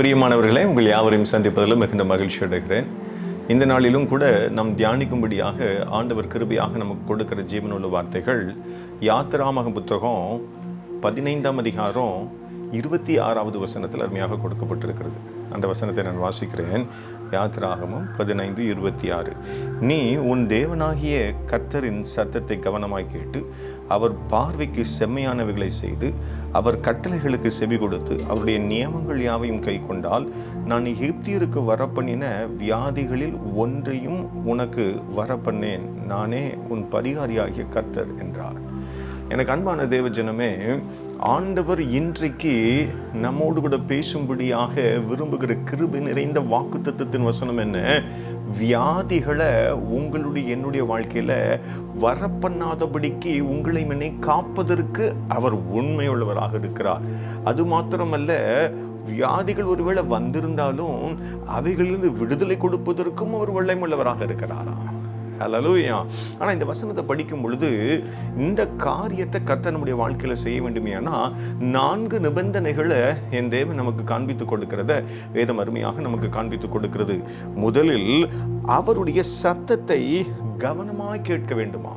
பிரியமானவர்களே உங்கள் யாவரையும் சந்திப்பதில் மிகுந்த மகிழ்ச்சி அடைகிறேன். இந்த நாளிலும் கூட நாம் தியானிக்கும்படியாக ஆண்டவர் கிருபையாக நமக்கு கொடுக்கிற ஜீவனுள்ள வார்த்தைகள் யாத்திராமக புத்தகம் பதினைந்தாம் அதிகாரம் இருபத்தி ஆறாவது வசனத்தில் அருமையாக கொடுக்கப்பட்டிருக்கிறது. அந்த வசனத்தை நான் வாசிக்கிறேன். யாத்ராகமும் பதினைந்து இருபத்தி ஆறு. நீ உன் தேவனாகிய கத்தரின் சத்தத்தை கவனமாய் கேட்டு அவர் பார்வைக்கு செம்மையானவைகளை செய்து அவர் கட்டளைகளுக்கு செவி கொடுத்து அவருடைய நியமங்கள் யாவையும் கை கொண்டால் நான் எகிப்தியருக்கு வரப்பண்ணின வியாதிகளில் ஒன்றையும் உனக்கு வரப்பண்ணேன். நானே உன் பரிகாரியாகிய கத்தர் என்றார். எனக்கு அன்பான தேவஜனமே ஆண்டவர் இன்றைக்கு நம்மோடு கூட பேசும்படியாக விரும்புகிற கிருபி நிறைந்த வாக்குத்தத்தத்தின் வசனம் என்ன? வியாதிகளை உங்களுடைய என்னுடைய வாழ்க்கையில் வரப்பண்ணாதபடிக்கு உங்களை முன்னே காப்பதற்கு அவர் உண்மையுள்ளவராக இருக்கிறார். அது மாத்திரமல்ல வியாதிகள் ஒருவேளை வந்திருந்தாலும் அவைகளிலிருந்து விடுதலை கொடுப்பதற்கும் அவர் வல்லமையுள்ளவராக இருக்கிறாராம். ஹலலூயா ஆனால் இந்த வசனத்தை படிக்கும் பொழுது இந்த காரியத்தை கர்த்தர் நம்முடைய வாழ்க்கையில் செய்ய வேண்டுமேனா நான்கு நிபந்தனைகளை என் தேவன் நமக்கு காண்பித்து கொடுக்கிறத வேதம் அருமையாக நமக்கு காண்பித்து கொடுக்கிறது. முதலில் அவருடைய சத்தத்தை கவனமாக கேட்க வேண்டுமா?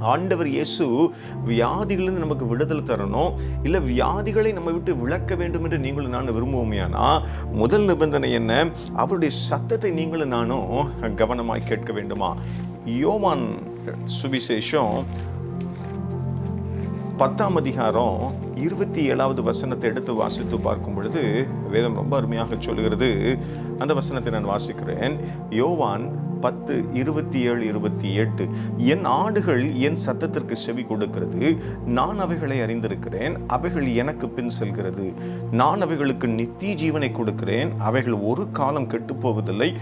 ஆண்டவர் இயேசு வியாதிகளிலிருந்து நமக்கு விடுதலை தரணும். இல்லை வியாதிகளை நம்ம விட்டு விளக்க வேண்டும் என்று நீங்களும் நான் விரும்புவோமையானா முதல் நிபந்தனை என்ன? அவருடைய சத்தத்தை நீங்களும் நானும் கவனமாய் கேட்க வேண்டுமா? யோவான் சுவிசேஷம் பத்தாம் அதிகாரம் இருபத்தி ஏழாவது வசனத்தை எடுத்து வாசித்து பார்க்கும் பொழுது வேதம் ரொம்ப அருமையாக சொல்கிறது அந்த வசனத்தை நான் வாசிக்கிறேன். யோவான் பத்து இருபத்தி ஏழு இருபத்தி எட்டு. என் ஆடுகள் என் சத்தத்திற்கு செவி கொடுக்கிறது. நான் அவைகளை அறிந்திருக்கிறேன். அவைகள் எனக்கு பின் செல்கிறது. நான் அவைகளுக்கு நித்திய ஜீவனை கொடுக்கிறேன். அவைகள் ஒரு காலம் கெட்டு போவதில்லை.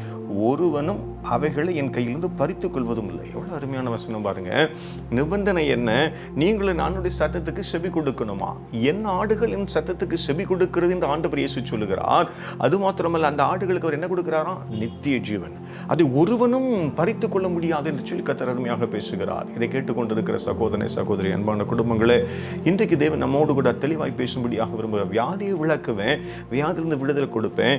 ஒருவனும் அவைகளை என் கையிலிருந்து பறித்து கொள்வதும் இல்லை. எவ்வளோ அருமையான வசனம் பாருங்க. நிபந்தனை என்ன? நீங்களும் நானுடைய சத்தத்துக்கு செவி கொடுக்கணுமா? என் ஆடுகள் என் சத்தத்துக்கு செவி கொடுக்கிறது என்று ஆண்டவர் இயேசு சொல்லுகிறார். அது மாத்திரமல்ல அந்த ஆடுகளுக்கு அவர் என்ன கொடுக்கிறாராம் நித்திய ஜீவன். அதை ஒருவனும் பறித்து கொள்ள முடியாது என்று சொல்லி கத்தர் அருமையாக பேசுகிறார். இதை கேட்டுக்கொண்டிருக்கிற சகோதரனை சகோதரி அன்பான குடும்பங்களே இன்றைக்கு தேவன் நம்மோடு கூட தெளிவாய் பேசும்படியாக விரும்புகிறேன் வியாதியை விளக்குவேன் வியாதிலிருந்து விடுதலை கொடுப்பேன்.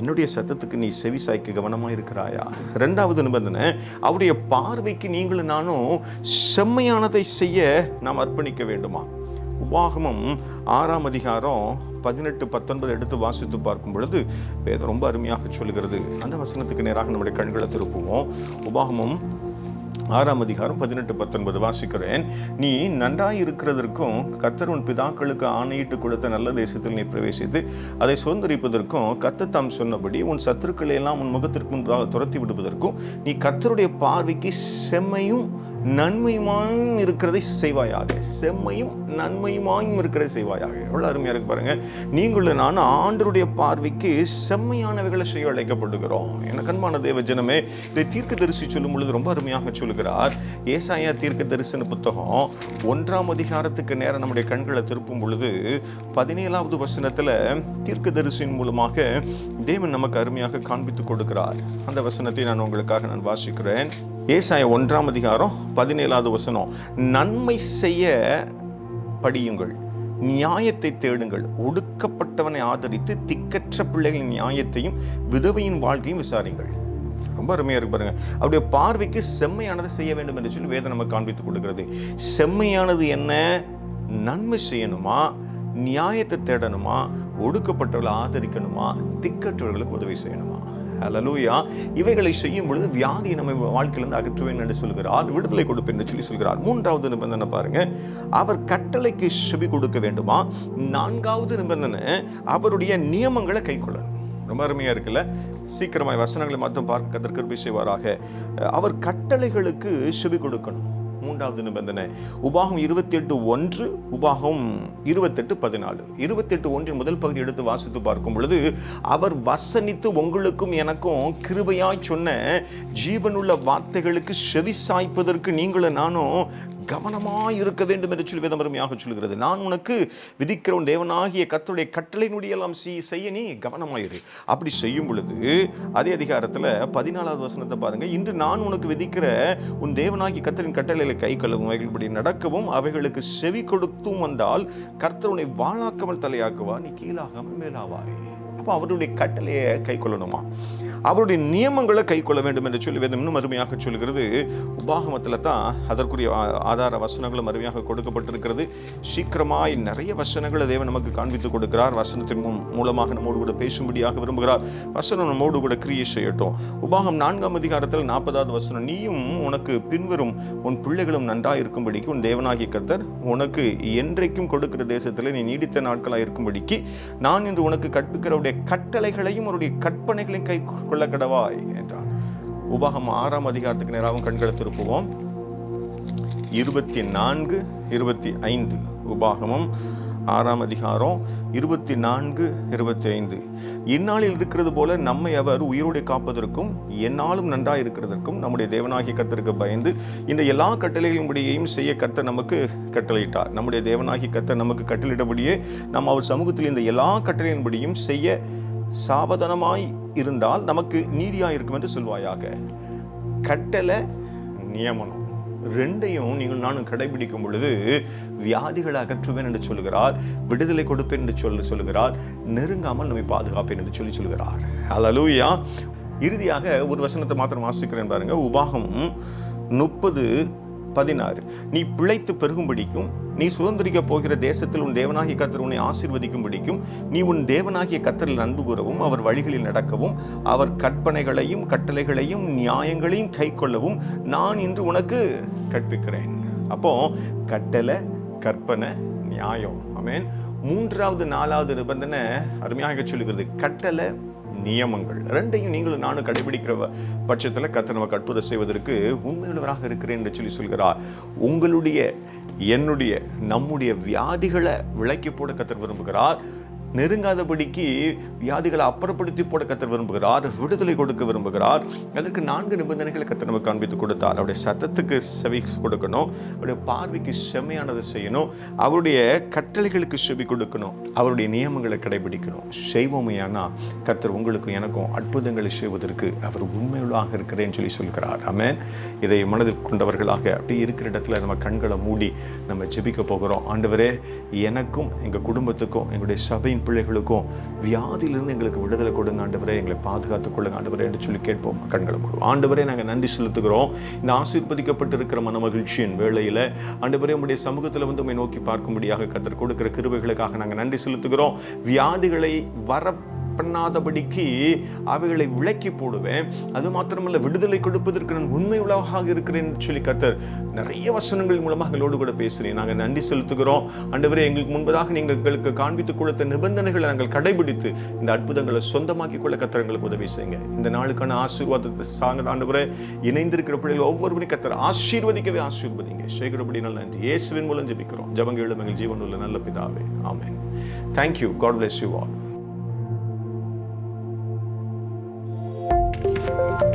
என்னுடைய சத்தத்துக்கு நீ செவி சாய்க்க கவனமாக இருக்கிறாயா? ரெண்டாவது நிபந்தனை அவருடைய பார்வைக்கு நீங்களும் நானும் செம்மையானதை செய்ய நாம் அர்ப்பணிக்க வேண்டுமா? உபாகமம் ஆறாம் அதிகாரம் பதினெட்டு பத்தொன்பது எடுத்து வாசித்து பார்க்கும் பொழுது வேதம் ரொம்ப அருமையாக சொல்கிறது அந்த வசனத்துக்கு நேராக நம்முடைய கண்களை திருப்புவோம். உபாகமம் ஆறாம் அதிகாரம் பதினெட்டு பத்தொன்பது வாசிக்கிறேன். நீ நன்றாய் இருக்கிறதற்கும் கர்த்தர் உன் பிதாக்களுக்கு ஆணையிட்டு கொடுத்த நல்ல தேசத்தில் நீ பிரவேசித்து அதை சுதந்திரிப்பதற்கும் கத்த தாம் சொன்னபடி உன் சத்துருக்களை எல்லாம் உன் முகத்திற்கு முன்பாக துரத்தி விடுவதற்கும் நீ கர்த்தருடைய பார்வைக்கு செம்மையும் நன்மையுமாயும் இருக்கிறதை செய்வாயாக. செம்மையும் நன்மையுமாயும் இருக்கிறதை செய்வாயாக. எவ்வளோ அருமையாக இருக்கு பாருங்க. நீங்களும் நான் ஆண்டருடைய பார்வைக்கு செம்மையானவைகளை செய்ய அழைக்கப்படுகிறோம். எனக்கு அன்பான தேவ ஜனமே இதை தீர்க்க தரிசி சொல்லும் பொழுது ரொம்ப அருமையாக சொல்லுகிறார். ஏசாயா தீர்க்க தரிசன புத்தகம் ஒன்றாம் அதிகாரத்துக்கு நேரம் நம்முடைய கண்களை திருப்பும் பொழுது பதினேழாவது வசனத்தில் தீர்க்க தரிசியின் மூலமாக தேவன் நமக்கு அருமையாக காண்பித்து கொடுக்கிறார். அந்த வசனத்தை நான் உங்களுக்காக நான் வாசிக்கிறேன். ஏசாய ஒன்றாம் அதிகாரம் பதினேழாவது வசனம் நன்மை செய்ய படியுங்கள் நியாயத்தை தேடுங்கள். ஒடுக்கப்பட்டவனை ஆதரித்து திக்கற்ற பிள்ளைகளின் நியாயத்தையும் விதவையின் வாழ்க்கையும் விசாரிங்கள். ரொம்ப அருமையாக இருக்கு பாருங்க. அவருடைய பார்வைக்கு செம்மையானதை செய்ய வேண்டும் என்று சொல்லி வேதம் நமக்கு காண்பித்து கொடுக்கிறது. செம்மையானது என்ன? நன்மை செய்யணுமா? நியாயத்தை தேடணுமா? ஒடுக்கப்பட்டவர்களை ஆதரிக்கணுமா? திக்கற்றவர்களுக்கு உதவி செய்யணுமா? ஹலலூயா இவைகளை செய்யும் பொழுது வியாதியை நம்ம வாழ்க்கையிலிருந்து அகற்றுவேன் என்று சொல்கிறார். விடுதலை கொடுப்பேன் என்று சொல்லி சொல்கிறார். மூன்றாவது நிபந்தனை பாருங்க. அவர் கட்டளைக்கு செவி கொடுக்க வேண்டுமா? நான்காவது நிபந்தனை அவருடைய நியமங்களை கைக்கொள்ளணும் ரொம்ப அருமையாக இருக்குல்ல? சீக்கிரமாய் வசனங்களை மட்டும் பார்க்க கதற்கற்பை செய்வாராக. அவர் கட்டளைகளுக்கு செவி கொடுக்கணும். மூன்றாவது நிபந்தனை. உபாகம் இருபத்தி எட்டு ஒன்று உபாகம் இருபத்தெட்டு பதினாலு. இருபத்தெட்டு ஒன்றின் முதல் பகுதி எடுத்து வாசித்து பார்க்கும் பொழுது அவர் வசனித்து உங்களுக்கும் எனக்கும் கிருபையாய் சொன்ன ஜீவனுள்ள வார்த்தைகளுக்கு செவி சாய்ப்பதற்கு நீங்களும் நானும் கவனமாக இருக்க வேண்டும் என்று சொல்லி வேதம் அருமையாக சொல்கிறது. நான் உனக்கு விதிக்கிற உன் தேவனாகிய கத்தருடைய கட்டளையினுடைய எல்லாம் செய்- செய்ய நீ கவனமாயிரு அப்படி செய்யும் பொழுது அதே அதிகாரத்தில் பதினாலாவது வசனத்தை பாருங்க. இன்று நான் உனக்கு விதிக்கிற உன் தேவனாகிய கத்தரின் கட்டளையில கை கழுவும் அவைகள்படி நடக்கவும் அவைகளுக்கு செவி கொடுத்தும் வந்தால் கர்த்தர் உன்னை வாழாக்காமல் தலையாக்குவா நீ கீழாகாமல் மேலாவாய் அப்போ அவருடைய கட்டளையை கை கொள்ளணுமா? அவருடைய நியமங்களை கை கொள்ள வேண்டும் என்று சொல்லி வேதம் இன்னும் அருமையாக சொல்கிறது. உபாகமத்தில் தான் அதற்குரிய ஆதார வசனங்களும் அருமையாக கொடுக்கப்பட்டிருக்கிறது. சீக்கிரமாய் நிறைய வசனங்களை தேவன் நமக்கு காண்பித்து கொடுக்கிறார். வசனத்தின் மூலமாக நம்மோடு கூட பேசும்படியாக விரும்புகிறார். வசனம் நம்மோடு கூட கிரியை செய்யட்டும். உபாகம் நான்காம் அதிகாரத்தில் நாற்பதாவது வசனம் நீயும் உனக்கு பின்வரும் உன் பிள்ளைகளும் நன்றாக இருக்கும்படிக்கு உன் தேவனாகிய கர்த்தர் உனக்கு என்றைக்கும் கொடுக்கிற தேசத்தில் நீ நீடித்த நாட்களாக இருக்கும்படிக்கு நான் இன்று உனக்கு கற்பிக்கிறவருடைய கட்டளைகளையும் அவருடைய கற்பனைகளையும் கை கொள்ள கடவாய் என்றார் உபாகம் ஆறாம் அதிகாரத்துக்கு நேராகவும் கண்களை திருப்புவோம் இருபத்தி நான்கு இருபத்தி ஐந்து உபாகமம் ஆறாம் அதிகாரம் இருபத்தி நான்கு இருபத்தி ஐந்து. இந்நாளில் இருக்கிறது போல நம்மை அவர் உயிரோடு காப்பதற்கும் எந்நாளும் நன்றாக இருக்கிறதற்கும் நம்முடைய தேவனாகிய கத்தருக்கு பயந்து இந்த எல்லா கட்டளைகளின்படியையும் செய்ய கர்த்தர் நமக்கு கட்டளையிட்டார். நம்முடைய தேவனாகிய கத்தர் நமக்கு கட்டளிட்டபடியே நாம் அவர் சமூகத்தில் இந்த எல்லா கட்டளையின்படியும் செய்ய சாவதானமாய் இருந்தால் நமக்கு நீதியாக இருக்கும் என்று சொல்வாயாக. கட்டளை நியமனம். ரெண்டையும் நீங்கள் நானும் கடைபிடிக்கும் பொழுது வியாதிகளை அகற்றுவேன் என்று சொல்கிறார் விடுதலை கொடுப்பேன் என்று சொல்லி சொல்கிறார் நெருங்காமல் நம்மை பாதுகாப்பேன் என்று சொல்லி சொல்கிறார் அதலூயா இறுதியாக ஒரு வசனத்தை மாத்திரம் வாசிக்கிறேன் பாருங்க. உபாகம் முப்பது பதினாறு. நீ பிழைத்து பெருகும்படிக்கும் நீ சுதந்திரிக்க போகிற தேசத்தில் உன் தேவனாகிய கத்தர் உன்னை ஆசீர்வதிக்கும்படிக்கும் நீ உன் தேவனாகிய கத்தரில் அன்பு கூறவும் அவர் வழிகளில் நடக்கவும் அவர் கற்பனைகளையும் கட்டளைகளையும் நியாயங்களையும் கைக்கொள்ளவும் நான் இன்று உனக்கு கற்பிக்கிறேன். அப்போ கட்டளை கற்பனை நியாயம். ஐ மீன் மூன்றாவது நாலாவது நிபந்தனை அருமையாக சொல்லுகிறது. கட்டளை நியமங்கள். ரெண்டையும் நீங்களும் நானும் கடைபிடிக்கிற பட்சத்தில் கர்த்தர் நமக்கு அற்புதம் செய்வதற்கு உண்மையுள்ளவராக இருக்கிறேன் என்று சொல்லி சொல்கிறார். உங்களுடைய என்னுடைய நம்முடைய வியாதிகளை விலக்கி போட கத்தர் விரும்புகிறார். நெருங்காதபடிக்கு வியாதிகளை அப்புறப்படுத்தி போட கத்தர் விரும்புகிறார் விடுதலை கொடுக்க விரும்புகிறார். அதற்கு நான்கு நிபந்தனைகளை கத்தர் நமக்கு காண்பித்து கொடுத்தார். அவருடைய சத்தத்துக்கு செவி கொடுக்கணும். அவருடைய பார்வைக்கு செம்மையானதை செய்யணும். அவருடைய கட்டளைகளுக்கு செவி கொடுக்கணும். அவருடைய நியமங்களை கடைபிடிக்கணும். செய்வோமையானா கத்தர் உங்களுக்கும் எனக்கும் அற்புதங்களை செய்வதற்கு அவர் உண்மையுள்ளாக இருக்கிறேன்னு சொல்லி சொல்கிறார். ஆமென். இதை மனதில் கொண்டவர்களாக அப்படியே இருக்கிற இடத்துல நம்ம கண்களை மூடி நம்ம ஜெபிக்க போகிறோம். ஆண்டவரே எனக்கும் எங்கள் குடும்பத்துக்கும் எங்களுடைய சபையின் பிள்ளைகளுக்கும் வியாதியிலிருந்து எங்களுக்கு விடுதலை கொடுங்க ஆண்டவரே. எங்களை பாதுகாத்துக் கொள்ளுங்க ஆண்டவரே என்று சொல்லி கேட்போம் கண்களை மூடுவோம். ஆண்டவரே நாங்கள் நன்றி செலுத்துகிறோம். இந்த ஆசீர்வதிக்கப்பட்டிருக்கிற மன மகிழ்ச்சியின் வேளையில் ஆண்டவரே உங்களுடைய சமூகத்தில் வந்து உண்மை நோக்கி பார்க்கும்படியாக கத்தர் கொடுக்கிற கிருவைகளுக்காக நாங்கள் நன்றி செலுத்துகிறோம். வியாதிகளை வர பண்ணாதபடிக்கு அவைகளை விளக்கி போடுவேன். அது மாத்திரமல்ல விடுதலை கொடுப்பதற்கு நான் உண்மை உலகாக இருக்கிறேன் சொல்லி கத்தர் நிறைய வசனங்கள் மூலமாக எங்களோடு கூட பேசுகிறேன் நாங்கள் நன்றி செலுத்துகிறோம். அண்டவரே எங்களுக்கு முன்பதாக நீங்கள் எங்களுக்கு காண்பித்து கொடுத்த நிபந்தனைகளை நாங்கள் கடைபிடித்து இந்த அற்புதங்களை சொந்தமாக்கி கொள்ள கத்தர் எங்களுக்கு உதவி செய்யுங்க. இந்த நாளுக்கான ஆசீர்வாதத்தை சாங்க ஆண்டவரே இணைந்திருக்கிற பிள்ளைகள் ஒவ்வொருவரையும் கத்தர் ஆசீர்வதிக்கவே ஆசீர்வதிங்க. சேகரப்படி நல்ல நன்றி. இயேசுவின் மூலம் ஜெபிக்கிறோம். ஜபங்க எழுமங்கள் ஜீவன் உள்ள நல்ல பிதாவே. ஆமேன். Thank you God bless you all Thank you.